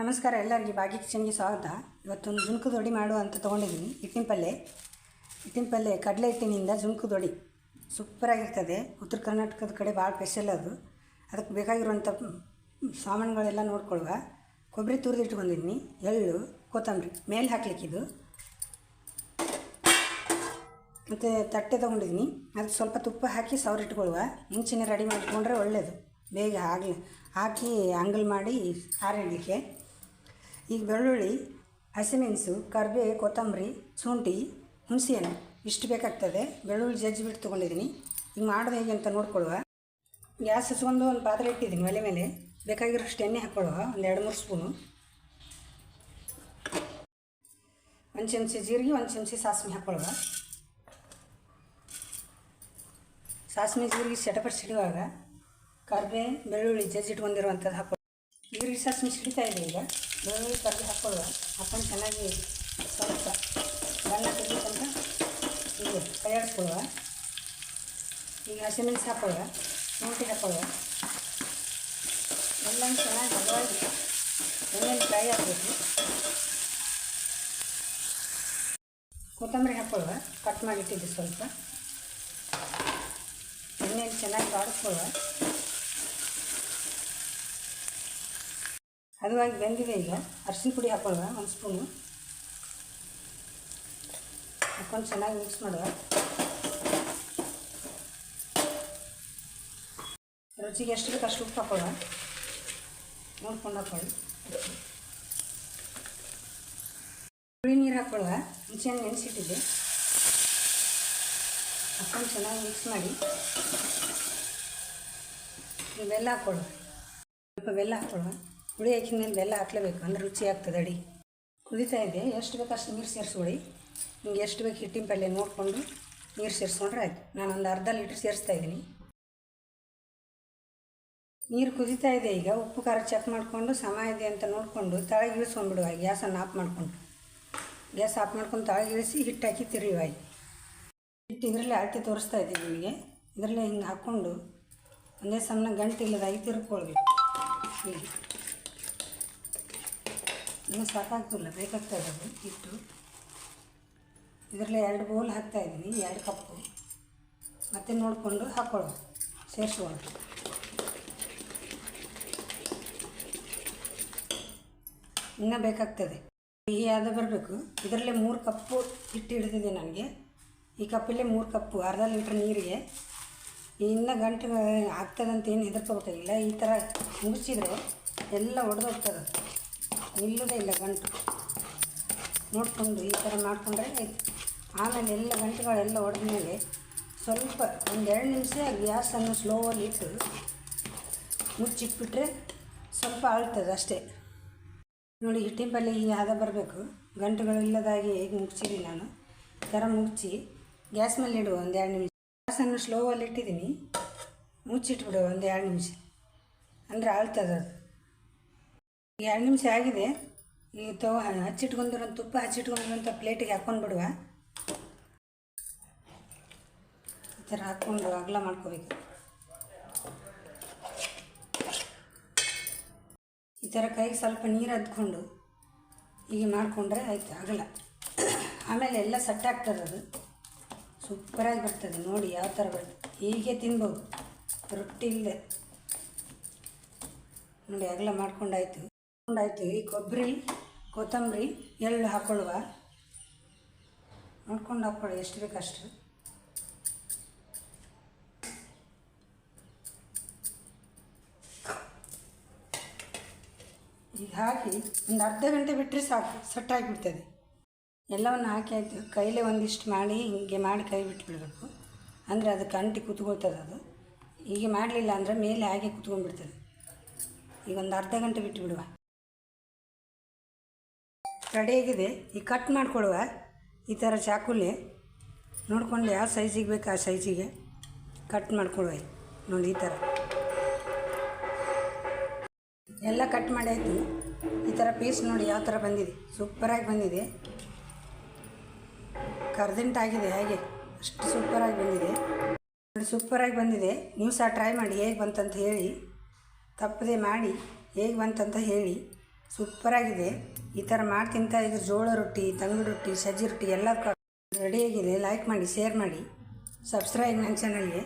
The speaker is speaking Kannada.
ನಮಸ್ಕಾರ ಎಲ್ಲರಿಗೆ. ಭಾಗ್ಯ ಕಿಚನ್ಗೆ ಸ್ವಾಗತ. ಇವತ್ತೊಂದು ಜುಣುಕು ದೊಡಿ ಮಾಡು ಅಂತ ತೊಗೊಂಡಿದ್ದೀನಿ. ಹಿಟ್ಟಿನ ಪಲ್ಯ ಹಿಟ್ಟಿನ ಪಲ್ಯ ಕಡಲೆ ಹಿಟ್ಟಿನಿಂದ ಜುಣುಕು ದೊಡಿ. ಸೂಪರಾಗಿರ್ತದೆ ಉತ್ತರ ಕರ್ನಾಟಕದ ಕಡೆ ಭಾಳ ಸ್ಪೆಷಲ್ ಅದು. ಅದಕ್ಕೆ ಬೇಕಾಗಿರುವಂಥ ಸಾಮಾನುಗಳೆಲ್ಲ ನೋಡ್ಕೊಳ್ಳುವ. ಕೊಬ್ಬರಿ ತುರಿದಿಟ್ಕೊಂಡಿದ್ದೀನಿ ಎಳ್ಳು, ಕೊತ್ತಂಬರಿ. ಮೇಲೆ ಹಾಕ್ಲಿಕ್ಕಿದು ಮತ್ತು ತಟ್ಟೆ ತೊಗೊಂಡಿದ್ದೀನಿ. ಅದಕ್ಕೆ ಸ್ವಲ್ಪ ತುಪ್ಪ ಹಾಕಿ ಸೌರ್ ಇಟ್ಕೊಳ್ಳುವ. ಮುಂಚೆನೇ ರೆಡಿ ಮಾಡಿಕೊಂಡ್ರೆ ಒಳ್ಳೆಯದು ಬೇಗ ಆಗಲಿ ಹಾಕಿ ಅಂಗಲ್ ಮಾಡಿ ಹಾರಿಡಲಿಕ್ಕೆ ಈಗ ಬೆಳ್ಳುಳ್ಳಿ, ಹಸಿಮೆಣಸು ಕರ್ಬೆ ಕೊತ್ತಂಬರಿ, ಶುಂಠಿ, ಹುಣಸೆಹಣ್ಣು, ಇಷ್ಟು ಬೇಕಾಗ್ತದೆ. ಬೆಳ್ಳುಳ್ಳಿ ಜಜ್ಜಿ ಬಿಟ್ಟು ತೊಗೊಂಡಿದ್ದೀನಿ. ಈಗ ಮಾಡೋದು ಹೇಗೆ ಅಂತ ನೋಡ್ಕೊಳ್ಳುವ. ಗ್ಯಾಸ್ ಹಚ್ಕೊಂಡು ಒಂದು ಪಾತ್ರೆ ಇಟ್ಟಿದ್ದೀನಿ ಒಲೆ ಮೇಲೆ. ಬೇಕಾಗಿರೋಷ್ಟು ಎಣ್ಣೆ ಹಾಕ್ಕೊಳ್ಳುವ. ಒಂದು ಎರಡು, ಮೂರು ಸ್ಪೂನು. ಒಂದು ಚಮಚ ಜೀರಿಗೆ, ಒಂದು ಚಮಚ ಸಾಸಿವೆ ಹಾಕ್ಕೊಳ್ಳುವ. ಸಾಸಿವೆ ಜೀರಿಗೆ ಸೆಟಪಟ್ ಸಿಡುವಾಗ ಕರ್ಬೇ ಬೆಳ್ಳುಳ್ಳಿ ಜಜ್ಜಿಟ್ಕೊಂಡಿರುವಂಥದ್ದು ಹಾಕೊಳ್ಳಿ ಜೀರಿಗೆ ಸಾಸಿವೆ ಸಿಡಿತಾ ಇದೆ ಈಗ. ಬೆಳ್ಳುಳ್ಳಿ ಕರಿಬೇ ಹಾಕ್ಕೊಳ್ಳುವ ಹಾಕೊಂಡು ಚೆನ್ನಾಗಿ ಸ್ವಲ್ಪ ಬಣ್ಣ ತೆಗಿ ಇದು ಕೈಯಾಡಿಸ್ಕೊಳ್ಳುವ ಈಗ ಹಸಿಮೆಣಸು ಹಾಕೊಳ್ಳುವ ಶುಂಠಿ ಹಾಕೊಳ್ಳುವ ಎಲ್ಲ ಚೆನ್ನಾಗಿ ಹದವಾಗಿ ಎಣ್ಣೆಲಿ ಫ್ರೈ ಆಗಬೇಕು. ಕೊತ್ತಂಬರಿ ಹಾಕ್ಕೊಳ್ಳುವ ಕಟ್ ಮಾಡಿಟ್ಟಿದ್ದೆ ಸ್ವಲ್ಪ. ಎಣ್ಣೆಯಲ್ಲಿ ಚೆನ್ನಾಗಿ ಬಾಡಿಸ್ಕೊಳ್ಳುವ ಹದವಾಗಿ ಬೆಂದಿದೆ ಈಗ. ಅರಿಶಿನ ಪುಡಿ ಹಾಕೊಳ್ಳುವ ಒಂದು ಸ್ಪೂನು ಹಾಕೊಂಡು ಚೆನ್ನಾಗಿ ಮಿಕ್ಸ್ ಮಾಡುವ. ರುಚಿಗೆ ಎಷ್ಟು ಬೇಕು ಅಷ್ಟು ಉಪ್ಪು ಹಾಕೊಳ್ಳುವ ನೋಡ್ಕೊಂಡು ಹಾಕೊಳ್ಳಿ ಹುಳಿ ನೀರು ಹಾಕೊಳ್ಳುವ ಮುಂಚೆನೆ ನೆನೆಸಿಟ್ಟಿದ್ದೆ. ಹಾಕೊಂಡು ಚೆನ್ನಾಗಿ ಮಿಕ್ಸ್ ಮಾಡಿ. ಬೆಲ್ಲ ಹಾಕ್ಕೊಳ್ಳುವ ಸ್ವಲ್ಪ ಬೆಲ್ಲ ಹಾಕ್ಕೊಳ್ಳುವ ಹುಳಿ ಹಾಕಿದ ಮೇಲೆ ಬೆಲ್ಲ ಹಾಕ್ಲೇಬೇಕು, ಅಂದ್ರೆ ರುಚಿ ಆಗ್ತದೆ ಅಡಿ. ಕುದಿತಾ ಇದೆ ಎಷ್ಟು ಬೇಕು ಅಷ್ಟು ನೀರು ಸೇರಿಸ್ಕೊಳ್ಳಿ. ನಿಮ್ಗೆ ಎಷ್ಟು ಬೇಕು ಹಿಟ್ಟಿನ ಪಲ್ಯ ನೋಡಿಕೊಂಡು ನೀರು ಸೇರಿಸ್ಕೊಂಡ್ರೆ ಆಯ್ತು. ನಾನು ಒಂದು ಅರ್ಧ ಲೀಟ್ರ್ ಸೇರಿಸ್ತಾ ಇದ್ದೀನಿ. ನೀರು ಕುದಿತಾ ಇದೆ ಈಗ, ಉಪ್ಪು ಖಾರ ಚೆಕ್ ಮಾಡಿಕೊಂಡು ಸಮ ಇದೆ ಅಂತ ನೋಡಿಕೊಂಡು ತಳಗೆ ಇಳಿಸ್ಕೊಂಡ್ಬಿಡುವ, ಗ್ಯಾಸನ್ನು ಆಫ್ ಮಾಡಿಕೊಂಡು. ಗ್ಯಾಸ್ ಆಫ್ ಮಾಡ್ಕೊಂಡು ತಳಗೆ ಇಳಿಸಿ ಹಿಟ್ಟು ಹಾಕಿ ತಿರುವಿವ ಹಿಟ್ಟು ಇದರಲ್ಲೇ ಅಳತೆ ತೋರಿಸ್ತಾ ಇದ್ದೀನಿ ನಿಮಗೆ. ಇದರಲ್ಲೇ ಹಿಂಗೆ ಹಾಕ್ಕೊಂಡು ಒಂದೇ ಸಮನ ಗಂಟಿಲ್ಲದಾಗಿ ತಿರ್ಕೊಳ್ಬೇಕು ಹೀಗೆ. ಇನ್ನೂ ಸಾಕಾಗ್ತಿಲ್ಲ ಬೇಕಾಗ್ತದೆ ಅದು ಹಿಟ್ಟು ಇದರಲ್ಲಿ ಎರಡು ಬೌಲ್ ಹಾಕ್ತಾ ಇದ್ದೀನಿ, ಎರಡು ಕಪ್ಪು. ಮತ್ತೆ ನೋಡಿಕೊಂಡು ಹಾಕ್ಕೊಳ್ಳೋದು ಸೇರಿಸ್ಕೊಳ್ಳೋದು ಇನ್ನೂ ಬೇಕಾಗ್ತದೆ. ಸಿಹಿ ಆದ ಬರಬೇಕು. ಇದರಲ್ಲೇ ಮೂರು ಕಪ್ಪು ಹಿಟ್ಟು ಹಿಡಿದಿದೆ ನನಗೆ. ಈ ಕಪ್ಪಲ್ಲೇ ಮೂರು ಕಪ್ಪು, ಅರ್ಧ ಲೀಟ್ರ್ ನೀರಿಗೆ. ಇನ್ನು ಗಂಟು ಆಗ್ತದಂತ ಏನು ಹೆದರ್ಕೋಬೇಕಾಗಿಲ್ಲ. ಈ ಥರ ಮುಗಿಸಿದ್ರೆ ಎಲ್ಲ ಒಡೆದೋಗ್ತದೆ. ನಿಲ್ಲೋದೇ ಇಲ್ಲ ಗಂಟು. ನೋಡಿಕೊಂಡು ಈ ಥರ ಮಾಡಿಕೊಂಡ್ರೆ ಆಮೇಲೆ ಎಲ್ಲ ಗಂಟುಗಳೆಲ್ಲ ಒಡೆದ ಮೇಲೆ ಸ್ವಲ್ಪ ಒಂದು ಎರಡು ನಿಮಿಷ ಗ್ಯಾಸನ್ನು ಸ್ಲೋವಲ್ಲಿ ಇಟ್ಟು ಮುಚ್ಚಿಟ್ಬಿಟ್ರೆ ಸ್ವಲ್ಪ ಅಳ್ತದೆ ಅಷ್ಟೇ. ನೋಡಿ ಹಿಟ್ಟಿನ ಪಲ್ಯ ಈ ಹದ ಬರಬೇಕು. ಗಂಟುಗಳಿಲ್ಲದಾಗಿ ಹೇಗೆ ಮುಗಿಸಿದ್ದೀನಿ ನಾನು. ಈ ಥರ ಮುಚ್ಚಿ ಗ್ಯಾಸ್ ಮೇಲೆ ಇಡುವ ಒಂದು ಎರಡು ನಿಮಿಷ. ಗ್ಯಾಸನ್ನು ಸ್ಲೋವಲ್ಲಿ ಇಟ್ಟಿದ್ದೀನಿ. ಮುಚ್ಚಿಟ್ಬಿಡುವ ಒಂದು ಎರಡು ನಿಮಿಷ. ಅಂದರೆ ಆಳ್ತದೆ ಅದು. ಎರಡು ನಿಮಿಷ ಆಗಿದೆ. ಈಗ ತೋ ಹಚ್ಚಿಟ್ಕೊಂಡಿರೋ ತುಪ್ಪ ಹಚ್ಚಿಟ್ಕೊಂಡಿರೋಂಥ ಪ್ಲೇಟಿಗೆ ಹಾಕ್ಕೊಂಡು ಬಿಡುವ. ಈ ಥರ ಹಾಕ್ಕೊಂಡು ಅಗಲ ಮಾಡ್ಕೋಬೇಕು. ಈ ಥರ ಕೈಗೆ ಸ್ವಲ್ಪ ನೀರು ಹದ್ಕೊಂಡು ಹೀಗೆ ಮಾಡಿಕೊಂಡ್ರೆ ಆಯ್ತು, ಅಗಲ. ಆಮೇಲೆ ಎಲ್ಲ ಸೆಟ್ ಆಗ್ತದೆ ಅದು. ಸೂಪರಾಗಿ ಬರ್ತದೆ, ನೋಡಿ ಯಾವ ಥರ ಬರ್ತದೆ. ಹೀಗೆ ತಿನ್ಬೋದು, ರೊಟ್ಟಿ ಇಲ್ಲದೆ. ನೋಡಿ, ಅಗಲ ಮಾಡ್ಕೊಂಡಾಯ್ತು. ಮಾಡ್ಕೊಂಡಾಯ್ತು ಈ ಕೊಬ್ಬರಿ, ಕೊತ್ತಂಬರಿ ಎಳ್ಳು ಹಾಕೊಳ್ಳುವ ನೋಡ್ಕೊಂಡು ಹಾಕ್ಕೊಳ್ಳಿ ಎಷ್ಟು ಬೇಕಷ್ಟು ಈಗ ಹಾಕಿ ಒಂದು ಅರ್ಧ ಗಂಟೆ ಬಿಟ್ಟರೆ ಸಾಕು ಸಟ್ಟಾಗಿಬಿಡ್ತದೆ ಎಲ್ಲವನ್ನು ಹಾಕಿ ಆಯಿತು. ಕೈಲೇ ಒಂದಿಷ್ಟು ಮಾಡಿ, ಹಿಂಗೆ ಮಾಡಿ ಕೈ ಬಿಟ್ಬಿಡಬೇಕು. ಅಂದರೆ ಅದು ಕಂಟಿ ಕೂತ್ಕೊಳ್ತದೆ ಅದು. ಹೀಗೆ ಮಾಡಲಿಲ್ಲ ಅಂದರೆ ಮೇಲೆ ಹಾಗೆ ಕೂತ್ಕೊಂಡ್ಬಿಡ್ತದೆ. ಈಗ ಒಂದು ಅರ್ಧ ಗಂಟೆ ಬಿಟ್ಟು ಬಿಡುವ ರೆಡಿಯಾಗಿದೆ ಈ ಕಟ್ ಮಾಡ್ಕೊಳ್ಳುವ ಈ ಥರ ಚಾಕುಲಿ? ನೋಡ್ಕೊಂಡು ಯಾವ ಸೈಜಿಗೆ ಬೇಕು ಆ ಸೈಜಿಗೆ ಕಟ್ ಮಾಡ್ಕೊಳುವ ನೋಡಿ ಈ ಥರ ಎಲ್ಲ ಕಟ್ ಮಾಡಿ ಆಯಿತು. ಈ ಥರ ಪೀಸ್ ನೋಡಿ ಯಾವ ಥರ ಬಂದಿದೆ. ಸೂಪರಾಗಿ ಬಂದಿದೆ. ಕರ್ದಂಟಾಗಿದೆ ಹಾಗೆ? ಅಷ್ಟು ಸೂಪರಾಗಿ ಬಂದಿದೆ. ನೋಡಿ ಸೂಪರಾಗಿ ಬಂದಿದೆ. ನೀವು ಸಹ ಟ್ರೈ ಮಾಡಿ ಹೇಗೆ ಬಂತಂತ ಹೇಳಿ. ತಪ್ಪದೆ ಮಾಡಿ ಹೇಗೆ ಬಂತಂತ ಹೇಳಿ. ಸೂಪರಾಗಿದೆ. ಈ ಥರ ಮಾಡಿ ತಿಂತಾ ಇದ್ರೆ ಜೋಳ ರೊಟ್ಟಿ ತಂಗಿ ರೊಟ್ಟಿ, ಸಜ್ಜಿ ರೊಟ್ಟಿ ಎಲ್ಲ ರೆಡಿಯಾಗಿದೆ ಲೈಕ್ ಮಾಡಿ ಶೇರ್ ಮಾಡಿ ಸಬ್ಸ್ಕ್ರೈಬ್ ನನ್ನ ಚಾನಲ್ಗೆ